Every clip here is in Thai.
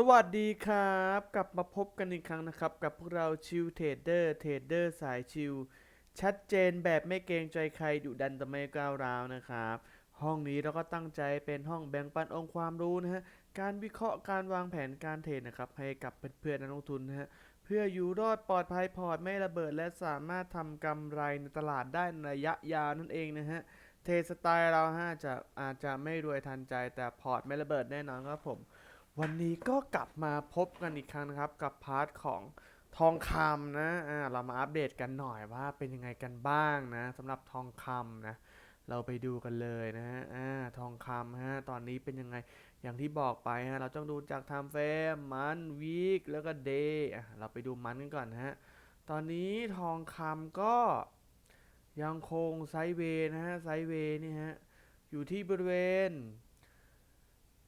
สวัสดีครับ กลับมาพบกันอีกครั้งนะครับ กับพวกเราชิวเทรดเดอร์เทรดเดอร์สายชิว ชัดเจนแบบไม่เกรงใจใครดุดันแต่ไม่ก้าวร้าวนะครับ ห้องนี้เราก็ตั้งใจเป็นห้องแบ่งปันองค์ความรู้นะฮะการวิเคราะห์การวางแผนการเทรดนะครับ ให้กับเพื่อนๆนักลงทุนนะฮะเพื่ออยู่รอดปลอดภัยพอร์ตไม่ระเบิด และสามารถทำกำไรในตลาดได้ในระยะยาวนั่นเองนะฮะเทรดสไตล์เราฮะจะอาจจะไม่รวยทันใจแต่พอร์ตไม่ระเบิดแน่นอนครับผม วันนี้ก็กลับมาพบกันอีกครั้งนะครับ กับพาร์ทของทองคำนะอ่าเรามาอัปเดตกันหน่อยว่าเป็นยังไงกันบ้างนะสำหรับทองคำนะ เราไปดูกันเลยนะฮะอ่าทองคำฮะตอนนี้เป็นยังไงอย่างที่บอกไปฮะเราต้องดูจากไทม์เฟรมมันวีคแล้วก็เดย์อะเราไปดูมันกันก่อนนะฮะตอนนี้ทองคำก็ยังคงไซเวย์นะฮะไซเวย์นี่ฮะอยู่ที่บริเวณ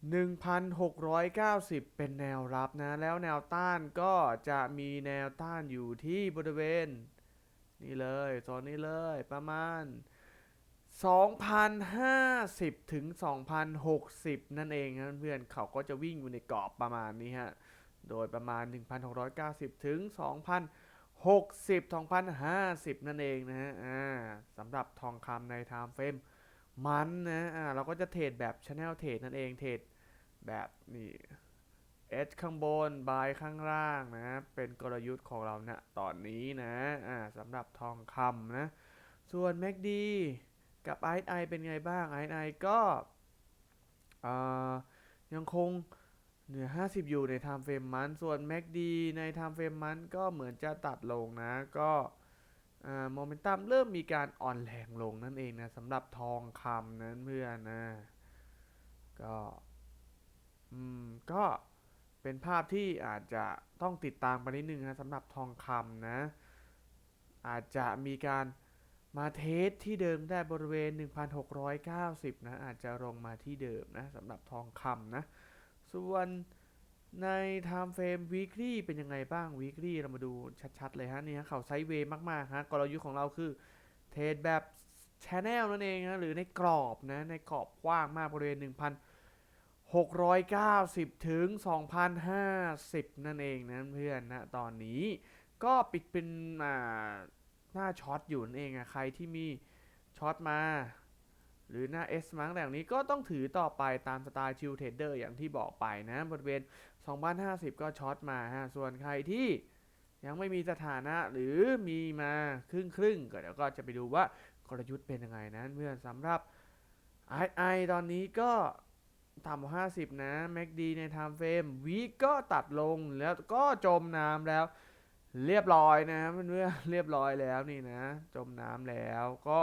1,690 เป็นแนวรับนะ แล้วแนวต้านก็จะมีแนวต้านอยู่ที่บริเวณ นี่เลยโซนนี้เลยประมาณ 2,050 ถึง 2,060 นั่นเองนะเพื่อนเขาก็จะวิ่งอยู่ในกรอบประมาณนี้ฮะ โดยประมาณ 1,690 ถึง 2,060 2,050 นั่นเองนะฮะสำหรับทองคำใน time frame มันนะ อ่า เราก็จะเทรดแบบ channel เทรดนั่นเอง เทรด แบบนี่ H ข้างบน buy ข้างล่างนะ เป็นกลยุทธ์ของเรานะตอนนี้นะอ่าสำหรับทองคำนะ ส่วน MACD กับ RSI เป็นไงบ้าง RSI ก็อ่ายังคงเหนือ 50 อยู่ใน time frame มัน ส่วน MACD ใน time frame มันก็เหมือนจะตัดลงนะ ก็โมเมนตัมเริ่มมีการอ่อนแรงลงนั่นเองนะสำหรับทองคำนั้นเพื่อนนะ ก็ อืม ก็เป็นภาพที่อาจจะต้องติดตามไปนิดนึงนะสำหรับทองคำนะ อาจจะมีการมาเทสที่เดิมได้บริเวณ 1,690 นะ อาจจะลงมาที่เดิมนะสำหรับทองคำนะ ส่วนใน time frame weekly เป็นยังไงบ้าง weekly เรามาดูชัดๆ เลยฮะ นี่ฮะเขาไซด์เวย์มากๆ ฮะ กลยุทธ์ของเราคือเทรดแบบ channel นั่นเองนะหรือในกรอบนะ ในกรอบกว้างมากบริเวณ 690 ถึง 2,050 นั่นเองนะเพื่อนนะตอนนี้ก็ปิดเป็นหน้าช็อตอยู่นั่นเองอะใครที่มีช็อตมา หรือหน้า S มั้งแต่นี้ก็ต้องถือต่อไปตามสไตล์ชิลเทรดเดอร์อย่างที่บอกไปนะบริเวณ2,050 ก็ช็อตมาฮะส่วนใครที่ยังไม่มีสถานะหรือมีมาครึ่งครึ่งก็เดี๋ยวก็จะไปดูว่ากลยุทธ์เป็นยังไงนะเพื่อนสำหรับ RSI ตอนนี้ก็ ต่ำกว่า 50 นะ MACD ใน time frame วีก็ตัดลงแล้วก็จมน้ำแล้ว เรียบร้อยนะเพื่อนเรียบร้อยแล้วนี่นะ จมน้ำแล้วก็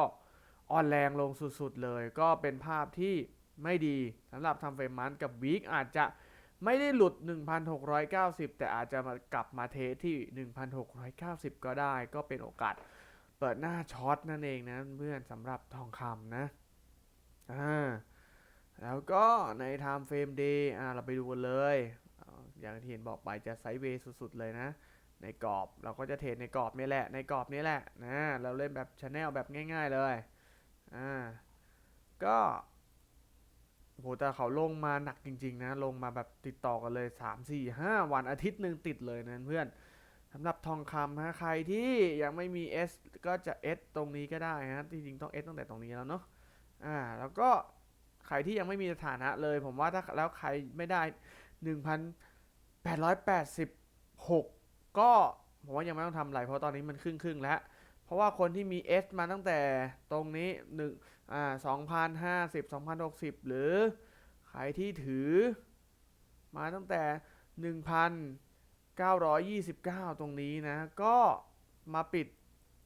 อ่อนแรงลงสุดๆเลย ก็เป็นภาพที่ไม่ดีสำหรับทำเฟรมมันกับวีคอาจจะไม่ได้หลุด 1,690 แต่อาจจะมากลับมาเทสที่ 1,690 ก็ได้ ก็เป็นโอกาสเปิดหน้าช็อตนั่นเองนะเพื่อนสำหรับทองคำนะอ่า แล้วก็ใน time frame day อ่าเราไปดูกันเลย อย่างที่เห็นบอกไปจะไซด์เวย์สุดๆเลยนะ ในกรอบเราก็จะเทรดในกรอบนี่แหละ ในกรอบนี้แหละนะ เราเล่นแบบชาแนลแบบง่าย ๆเลย อ่า ก็โหแต่เขาลงมาหนักจริง ๆ นะ ลงมาแบบติดต่อกันเลย 3 4 5 วันอาทิตย์หนึ่งติดเลยนะเพื่อนสำหรับทองคำฮะใครที่ยังไม่มี S ก็จะ S ตรงนี้ก็ได้ฮะจริงๆต้อง S ตั้งแต่ตรงนี้แล้วเนาะอ่าแล้วก็ ใครที่ยังไม่มีสถานะเลย ผมว่าถ้าแล้วใครไม่ได้ 1,886 ก็ผมว่ายังไม่ต้องทำไรเพราะตอนนี้มันครึ่งครึ่งๆแล้ว เพราะว่าคนที่มี S มาตั้งแต่ตรงนี้หนึ่งอ่า2,050 2,060 หรือใครที่ถือ มาตั้งแต่ 1,929 ตรงนี้นะ ก็มาปิด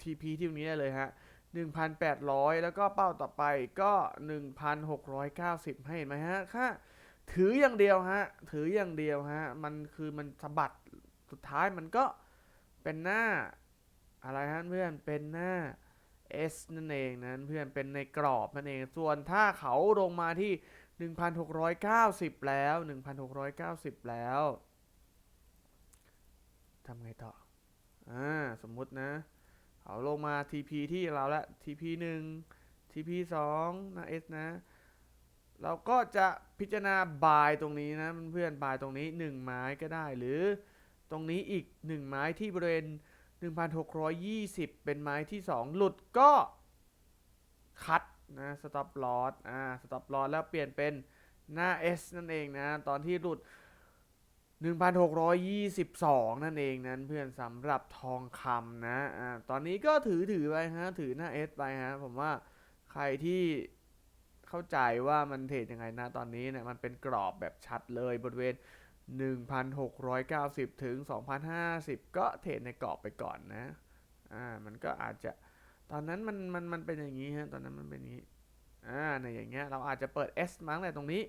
TP ที่ตรงนี้ได้เลยฮะ 1,800 แล้วก็เป้าต่อไปก็ 1,690 ให้เห็นไหมฮะค่าถืออย่างเดียวฮะ ถืออย่างเดียวฮะ มันคือมันสะบัดสุดท้ายมันก็เป็นหน้า อะไรฮะเพื่อนเป็นหน้า S นั่นเองนะเพื่อนเป็นในกรอบนั่นเอง ส่วนถ้าเขาลงมาที่ 1,690 แล้ว 1,690 แล้วทำไงต่อ อ่า สมมุตินะ เขาลงมา TP ที่เราละ TP 1 TP 2นะ S นะ เราก็จะพิจารณาบายตรงนี้นะเพื่อนบายตรงนี้ 1 ไม้ก็ได้ หรือตรงนี้อีก 1 ไม้ที่บริเวณ 1620 เป็นไม้ที่ 2 หลุดก็คัดนะ stop loss อ่า stop loss แล้วเปลี่ยนเป็นหน้า S นั่นเองนะ ตอนที่หลุด 1,622 นั่นเองนั้นเพื่อนสำหรับทองคำนะอ่าตอนนี้ก็ถือถือไปฮะ ถือหน้า S ไปฮะ ผมว่าใครที่เข้าใจว่ามันเทรดยังไงนะ ตอนนี้เนี่ยมันเป็นกรอบแบบชัดเลยบริเวณ 1,690 ถึง 2,050 ก็เทรดในกรอบไปก่อนนะ อ่า มันก็อาจจะ ตอนนั้นมัน มัน มันเป็นอย่างนี้ฮะ ตอนนั้นมันเป็นอย่างนี้ อ่า ในอย่างเงี้ย เราอาจจะเปิด S มั้งแต่ตรงนี้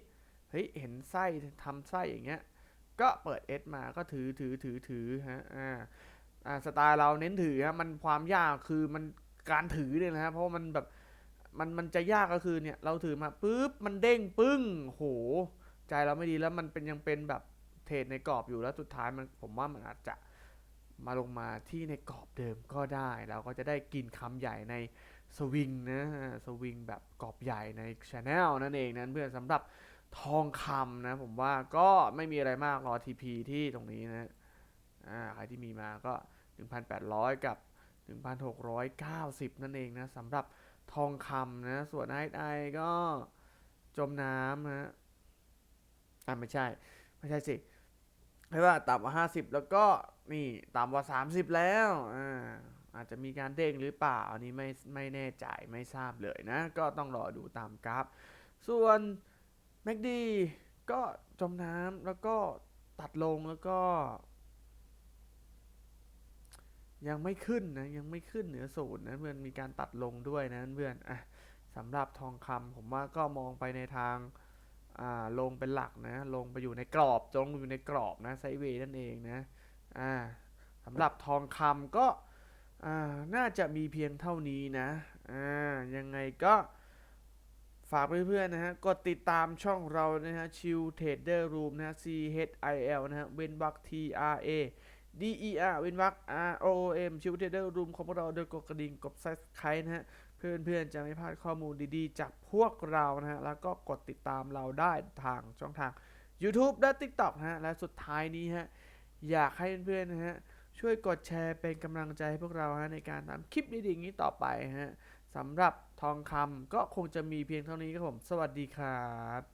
เฮ้ย เห็นไส้ทำไส้อย่างเงี้ย ก็เปิด S มาก็ถือถือถือถือฮะอ่าอ่าสไตล์เราเน้นถือฮะมันความยากคือมันการถือเนี่ยนะฮะเพราะมันแบบมันมันจะยากก็คือเนี่ยเราถือมาปุ๊บมันเด้งปึ้งโห ใจเราไม่ดีแล้วมันเป็นยังเป็นแบบเทรดในกรอบอยู่แล้วสุดท้ายมันผมว่ามันอาจจะมาลงมาที่ในกรอบเดิมก็ได้เราก็จะได้กินคำใหญ่ในสวิงนะสวิงแบบกรอบใหญ่ในช anel นั่นเองนั้นเพื่อนสำหรับ ทองคำนะ ผมว่าก็ไม่มีอะไรมากรอ TP ที่ตรงนี้นะอ่าใครที่มีมาก็ 1,800 กับ 1,690 นั่นเองนะสำหรับทองคำนะ ส่วนไอไอก็จมน้ำนะอ่าไม่ใช่ ไม่ใช่สิไม่ว่าต่ำกว่า 50 แล้วก็นี่ต่ำกว่า 30 แล้วอ่าอาจจะมีการเด้งหรือเปล่า อันนี้ไม่ไม่แน่ใจไม่ทราบเลยนะ ก็ต้องรอดูตามกราฟ ส่วน MACD ก็จมน้ำแล้วก็ตัดลงแล้วก็ ยังไม่ขึ้นนะยังไม่ขึ้นเหนือศูนย์นะเพื่อนมีการตัดลงด้วยนะเพื่อนอะสำหรับทองคำผมว่าก็มองไปในทางอ่าลงเป็นหลักนะ ลงไปอยู่ในกรอบลงอยู่ในกรอบนะไซเวย์นั่นเองนะอ่าสำหรับทองคำก็อ่าน่าจะมีเพียงเท่านี้นะอ่ายังไงก็ ฝากเพื่อนๆนะฮะ กดติดตามช่องเรานะฮะชิวเทรดเดอร์รูมนะฮะ C H I L นะฮะ เวนวัก T R A D E R เวนวัก R O M ชิวเทรดเดอร์รูมของพวกเราโดยกดกระดิ่งกดซับสไครต์นะฮะ เพื่อนๆจะไม่พลาดข้อมูลดีๆ จากพวกเรานะฮะ แล้วก็กดติดตามเราได้ทางช่องทาง YouTube และ TikTok นะฮะ และสุดท้ายนี้ฮะ อยากให้เพื่อนๆนะฮะช่วยกดแชร์เป็นกำลังใจให้พวกเราฮะในการทำคลิปดีๆอย่างนี้ต่อไปฮะ สำหรับทองคำก็คงจะมีเพียงเท่านี้ครับผม สวัสดีครับ